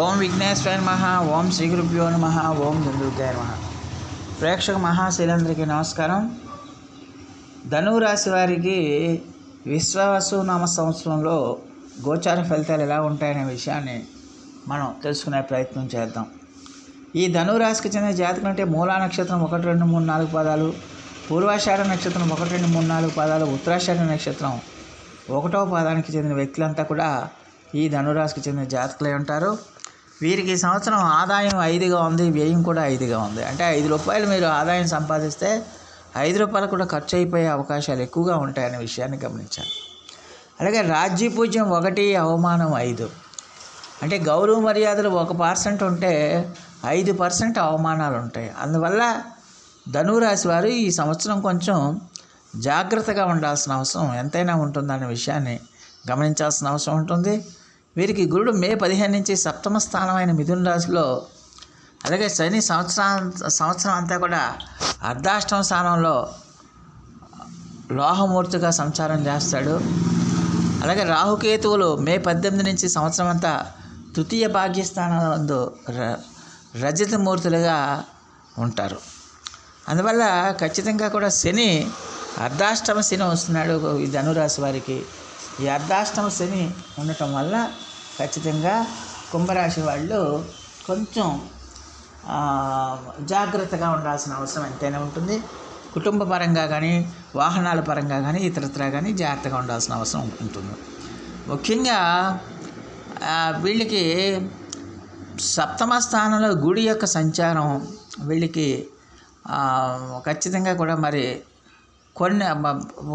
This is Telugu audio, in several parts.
ఓం విఘ్నేశ్వర మహా ఓం శ్రీ గురుభ్యో నమ ఓం దుందుకాయ నమ. ప్రేక్షక మహాశైలందరికీ నమస్కారం. ధనువు రాశి వారికి విశ్వాసు నామ సంవత్సరంలో గోచార ఫలితాలు ఎలా ఉంటాయనే విషయాన్ని మనం తెలుసుకునే ప్రయత్నం చేద్దాం. ఈ ధనువు రాశికి చెందిన జాతకం అంటే మూలా నక్షత్రం ఒకటి రెండు మూడు నాలుగు పాదాలు పూర్వాషాఢ నక్షత్రం ఒకటి రెండు మూడు నాలుగు పాదాలు ఉత్తరాషాఢ నక్షత్రం ఒకటో పాదానికి చెందిన వ్యక్తులంతా కూడా ఈ ధనురాశికి చెందిన జాతకులై ఉంటారు? వీరికి ఈ సంవత్సరం ఆదాయం ఐదుగా ఉంది వ్యయం కూడా ఐదుగా ఉంది. అంటే ఐదు రూపాయలు మీరు ఆదాయం సంపాదిస్తే ఐదు రూపాయలు కూడా ఖర్చు అయిపోయే అవకాశాలు ఎక్కువగా ఉంటాయనే విషయాన్ని గమనించాలి. అలాగే రాజ్య పూజ్యం ఒకటి అవమానం ఐదు. అంటే గౌరవ మర్యాదలు ఒక పర్సెంట్ ఉంటే ఐదు పర్సెంట్ అవమానాలు ఉంటాయి. అందువల్ల ధనురాశి వారు ఈ సంవత్సరం కొంచెం జాగ్రత్తగా ఉండాల్సిన అవసరం ఎంతైనా ఉంటుందనే విషయాన్ని గమనించాల్సిన అవసరం ఉంటుంది. వీరికి గురుడు మే పదిహేను నుంచి సప్తమ స్థానమైన మిథున రాశిలో అలాగే శని సంవత్సరం సంవత్సరం అంతా కూడా అర్ధాష్టమ స్థానంలో లోహమూర్తిగా సంచారం చేస్తాడు. అలాగే రాహుకేతువులు మే పద్దెనిమిది నుంచి సంవత్సరం అంతా తృతీయ భాగ్యస్థానంలో ర రజతమూర్తులుగా ఉంటారు. అందువల్ల ఖచ్చితంగా కూడా శని అర్ధాష్టమ శని వస్తున్నాడు ఈ ధనురాశి వారికి. ఈ అర్ధాష్టమ శని ఉండటం వల్ల ఖచ్చితంగా కుంభరాశి వాళ్ళు కొంచెం జాగ్రత్తగా ఉండాల్సిన అవసరం ఎంతైనా ఉంటుంది. కుటుంబ పరంగా కానీ వాహనాల పరంగా కానీ ఇతరత్రా కానీ జాగ్రత్తగా ఉండాల్సిన అవసరం ఉంటుంది. ముఖ్యంగా వీళ్ళకి సప్తమ స్థానంలో గుడి యొక్క సంచారం వీళ్ళకి ఖచ్చితంగా కూడా మరి కొన్ని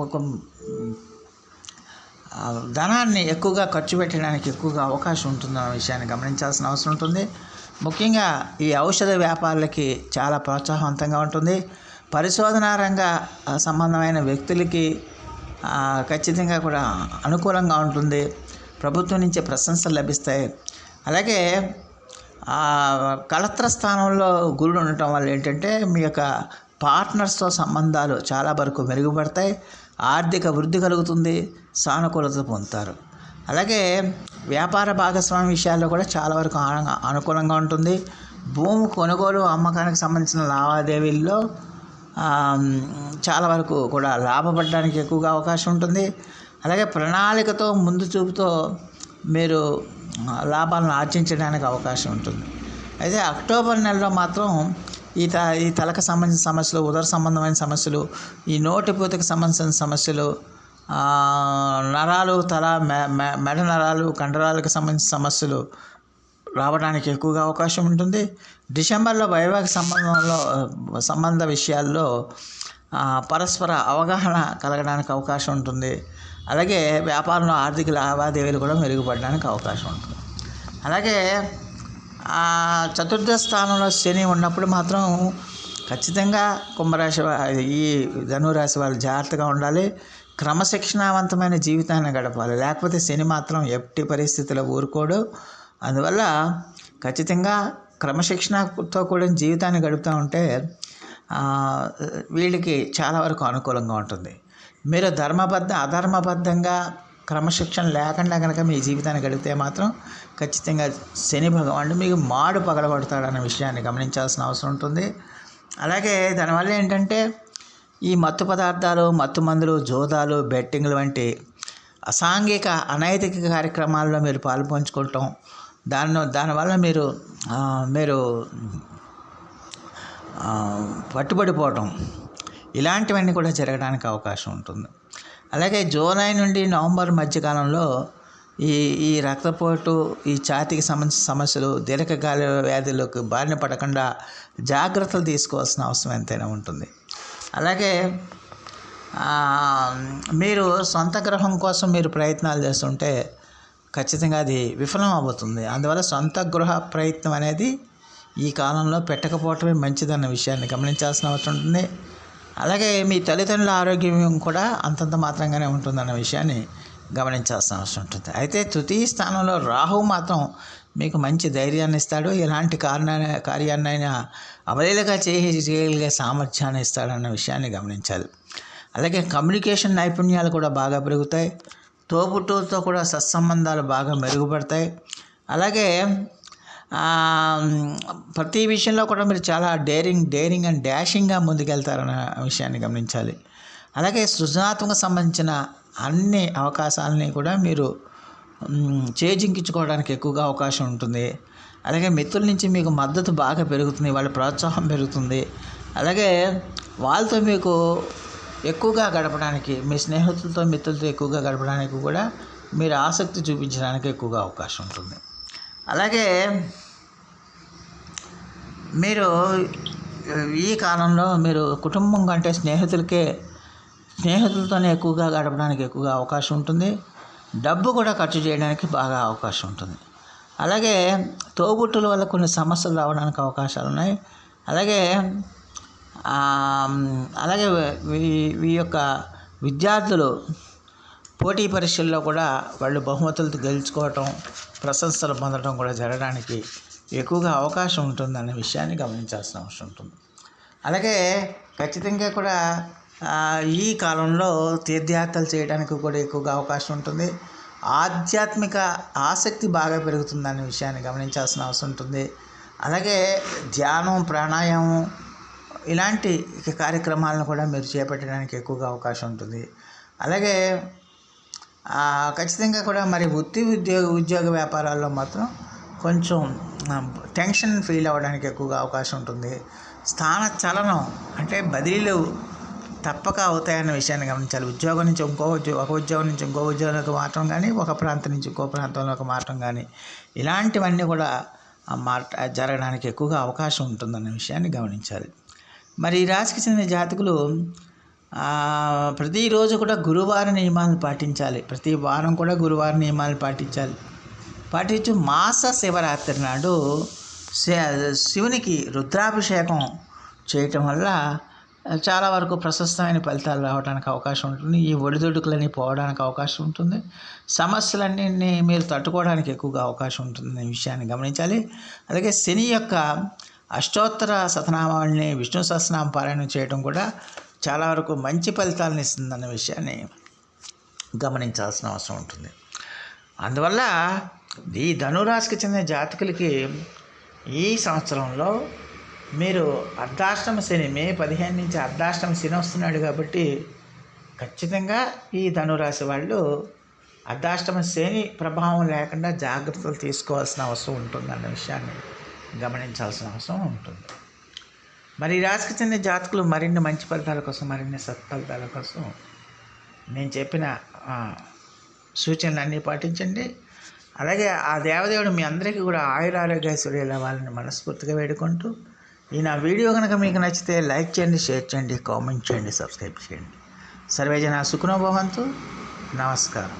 ఒక ధనాన్ని ఎక్కువగా ఖర్చు పెట్టడానికి ఎక్కువగా అవకాశం ఉంటుందన్న విషయాన్ని గమనించాల్సిన అవసరం ఉంటుంది. ముఖ్యంగా ఈ ఔషధ వ్యాపారులకి చాలా ప్రోత్సాహవంతంగా ఉంటుంది. పరిశోధనా రంగ సంబంధమైన వ్యక్తులకి ఖచ్చితంగా కూడా అనుకూలంగా ఉంటుంది. ప్రభుత్వం నుంచి ప్రశంసలు లభిస్తాయి. అలాగే కళత్ర స్థానంలో గురుడు ఉండటం వల్ల ఏంటంటే మీ యొక్క పార్ట్నర్స్తో సంబంధాలు చాలా వరకు మెరుగుపడతాయి ఆర్థిక వృద్ధి కలుగుతుంది సానుకూలత పొందుతారు. అలాగే వ్యాపార భాగస్వామి విషయాల్లో కూడా చాలా వరకు అనుకూలంగా ఉంటుంది. భూమి కొనుగోలు అమ్మకానికి సంబంధించిన లావాదేవీల్లో చాలా వరకు కూడా లాభపడడానికి ఎక్కువగా అవకాశం ఉంటుంది. అలాగే ప్రణాళికతో ముందు చూపుతో మీరు లాభాలను ఆర్జించడానికి అవకాశం ఉంటుంది. అయితే అక్టోబర్ నెలలో మాత్రం ఈ త ఈ తలకు సంబంధించిన సమస్యలు ఉదర సంబంధమైన సమస్యలు ఈ నోటిపూతకు సంబంధించిన సమస్యలు నరాలు తల మె మె- మెడ నరాలు కండరాలకు సంబంధించిన సమస్యలు రావడానికి ఎక్కువగా అవకాశం ఉంటుంది. డిసెంబర్లో వైవాహిక సంబంధంలో సంబంధ విషయాల్లో పరస్పర అవగాహన కలగడానికి అవకాశం ఉంటుంది. అలాగే వ్యాపారంలో ఆర్థిక లావాదేవీలు కూడా మెరుగుపడడానికి అవకాశం ఉంటుంది. అలాగే చతుర్థ స్థానంలో శని ఉన్నప్పుడు మాత్రం ఖచ్చితంగా కుంభరాశి ఈ ధనురాశి వాళ్ళు జాగ్రత్తగా ఉండాలి. క్రమశిక్షణావంతమైన జీవితాన్ని గడపాలి. లేకపోతే శని మాత్రం ఎట్టి పరిస్థితుల్లో ఊరుకోడు. అందువల్ల ఖచ్చితంగా క్రమశిక్షణతో కూడిన జీవితాన్ని గడుపుతూ ఉంటే వీళ్ళకి చాలా వరకు అనుకూలంగా ఉంటుంది. మీరు ధర్మబద్ధ అధర్మబద్ధంగా క్రమశిక్షణ లేకుండా కనుక మీ జీవితాన్ని గడిపితే మాత్రం ఖచ్చితంగా శని భగవానుడు మీకు మాడు పగలగొడతాడన్న విషయాన్ని గమనించాల్సిన అవసరం ఉంటుంది. అలాగే దానివల్ల ఏంటంటే ఈ మత్తు పదార్థాలు మత్తు మందులు జోదాలు బెట్టింగ్లు వంటి అసాంఘిక అనైతిక కార్యక్రమాల్లో మీరు పాల్పంచుకోవటం దాని దానివల్ల మీరు మీరు పట్టుబడిపోవటం ఇలాంటివన్నీ కూడా జరగడానికి అవకాశం ఉంటుంది. అలాగే జూలై నుండి నవంబర్ మధ్యకాలంలో ఈ ఈ రక్తపోటు ఈ ఛాతీకి సంబంధించిన సమస్యలు దీర్ఘకాల వ్యాధులకు బారిన పడకుండా జాగ్రత్తలు తీసుకోవాల్సిన అవసరం ఎంతైనా ఉంటుంది. అలాగే మీరు సొంత గ్రహం కోసం మీరు ప్రయత్నాలు చేస్తుంటే ఖచ్చితంగా అది విఫలం అవుతుంది అందువల్ల సొంత గృహ ప్రయత్నం అనేది ఈ కాలంలో పెట్టకపోవటమే మంచిదన్న విషయాన్ని గమనించాల్సిన అవసరం ఉంటుంది. అలాగే మీ తల్లిదండ్రుల ఆరోగ్యం కూడా అంతంత మాత్రంగానే ఉంటుందన్న విషయాన్ని గమనించాల్సిన అవసరం ఉంటుంది. అయితే తృతీయ స్థానంలో రాహు మాత్రం మీకు మంచి ధైర్యాన్ని ఇస్తాడు. ఎలాంటి కారణ కార్యాన్నైనా అవలీలగా చేయగలిగే సామర్థ్యాన్ని ఇస్తాడన్న విషయాన్ని గమనించాలి. అలాగే కమ్యూనికేషన్ నైపుణ్యాలు కూడా బాగా పెరుగుతాయి. తోబుట్టువులతో కూడా సత్సంబంధాలు బాగా మెరుగుపడతాయి. అలాగే ప్రతి విషయంలో కూడా మీరు చాలా డేరింగ్ డేరింగ్ అండ్ డాషింగ్గా ముందుకెళ్తారన్న విషయాన్ని గమనించాలి. అలాగే సృజనాత్మక సంబంధించిన అన్ని అవకాశాలని కూడా మీరు చేజింకించుకోవడానికి ఎక్కువగా అవకాశం ఉంటుంది. అలాగే మిత్రుల నుంచి మీకు మద్దతు బాగా పెరుగుతుంది వాళ్ళ ప్రోత్సాహం పెరుగుతుంది. అలాగే వాళ్ళతో మీకు ఎక్కువగా గడపడానికి మీ స్నేహితులతో మిత్రులతో ఎక్కువగా గడపడానికి కూడా మీరు ఆసక్తి చూపించడానికి ఎక్కువగా అవకాశం ఉంటుంది. అలాగే మీరు ఈ కాలంలో మీరు కుటుంబం కంటే స్నేహితులకే స్నేహితులతోనే ఎక్కువగా గడపడానికి ఎక్కువగా అవకాశం ఉంటుంది. డబ్బు కూడా ఖర్చు చేయడానికి బాగా అవకాశం ఉంటుంది. అలాగే తోబుట్టుల వల్ల కొన్ని సమస్యలు రావడానికి అవకాశాలు ఉన్నాయి. అలాగే అలాగే ఈ యొక్క విద్యార్థులు పోటీ పరీక్షల్లో కూడా వాళ్ళు బహుమతులు గెలుచుకోవటం ప్రశంసలు పొందడం కూడా జరగడానికి ఎక్కువగా అవకాశం ఉంటుందనే విషయాన్ని గమనించాల్సిన అవసరం ఉంటుంది. అలాగే ఖచ్చితంగా కూడా ఈ కాలంలో తీర్థయాత్రలు చేయడానికి కూడా ఎక్కువగా అవకాశం ఉంటుంది. ఆధ్యాత్మిక ఆసక్తి బాగా పెరుగుతుందనే విషయాన్ని గమనించాల్సిన అవసరం ఉంటుంది. అలాగే ధ్యానం ప్రాణాయామం ఇలాంటి కార్యక్రమాలను కూడా మీరు చేపట్టడానికి ఎక్కువగా అవకాశం ఉంటుంది. అలాగే ఖచ్చితంగా కూడా మరి వృత్తి ఉద్యోగ ఉద్యోగ వ్యాపారాల్లో మాత్రం కొంచెం టెన్షన్ ఫీల్ అవ్వడానికి ఎక్కువగా అవకాశం ఉంటుంది. స్థాన చలనం అంటే బదిలీలు తప్పక అవుతాయన్న విషయాన్ని గమనించాలి. ఉద్యోగం నుంచి ఇంకో ఉద్యోగం ఒక ఉద్యోగం నుంచి ఇంకో ఉద్యోగంలోకి మారటం కానీ ఒక ప్రాంతం నుంచి ఇంకో ప్రాంతంలోకి మారటం కానీ ఇలాంటివన్నీ కూడా ఆ, జరగడానికి ఎక్కువగా అవకాశం ఉంటుందన్న విషయాన్ని గమనించాలి. మరి ఈ రాశికి చెందిన జాతకులు ప్రతిరోజు కూడా గురువార నియమాలను పాటించాలి. ప్రతి వారం కూడా గురువార నియమాలు పాటించాలి. పాటించి మాస శివరాత్రి నాడు శివునికి రుద్రాభిషేకం చేయటం వల్ల చాలా వరకు ప్రశస్తమైన ఫలితాలు రావడానికి అవకాశం ఉంటుంది. ఈ ఒడిదుడుకులని పోవడానికి అవకాశం ఉంటుంది. సమస్యలన్నీ మీరు తట్టుకోవడానికి ఎక్కువగా అవకాశం ఉంటుంది అనే విషయాన్ని గమనించాలి. అలాగే శని యొక్క అష్టోత్తర శతనామాలని విష్ణు సహస్రనామ పారాయణం చేయడం కూడా చాలా వరకు మంచి ఫలితాలను ఇస్తుందన్న విషయాన్ని గమనించాల్సిన అవసరం ఉంటుంది. అందువల్ల ఈ ధనురాశికి చెందిన జాతకులకి ఈ సంవత్సరంలో మీరు అర్ధాష్టమ శని మే పదిహేను నుంచి అర్ధాష్టమ శని వస్తున్నాడు కాబట్టి ఖచ్చితంగా ఈ ధనురాశి వాళ్ళు అర్ధాష్టమ శని ప్రభావం లేకుండా జాగ్రత్తలు తీసుకోవాల్సిన అవసరం ఉంటుందన్న విషయాన్ని గమనించాల్సిన అవసరం ఉంటుంది. మరి రాశికి చెందిన జాతకులు మరిన్ని మంచి ఫలితాల కోసం మరిన్ని సత్ఫలితాల కోసం నేను చెప్పిన సూచనలు అన్నీ పాటించండి. అలాగే ఆ దేవదేవుడు మీ అందరికీ కూడా ఆయురారోగ్యశ్వరి వాళ్ళని మనస్ఫూర్తిగా వేడుకుంటూ ఈ నా వీడియో కనుక మీకు నచ్చితే లైక్ చేయండి షేర్ చేయండి కామెంట్ చేయండి సబ్స్క్రైబ్ చేయండి. సర్వేజన సుఖనోభవంతు నమస్కారం.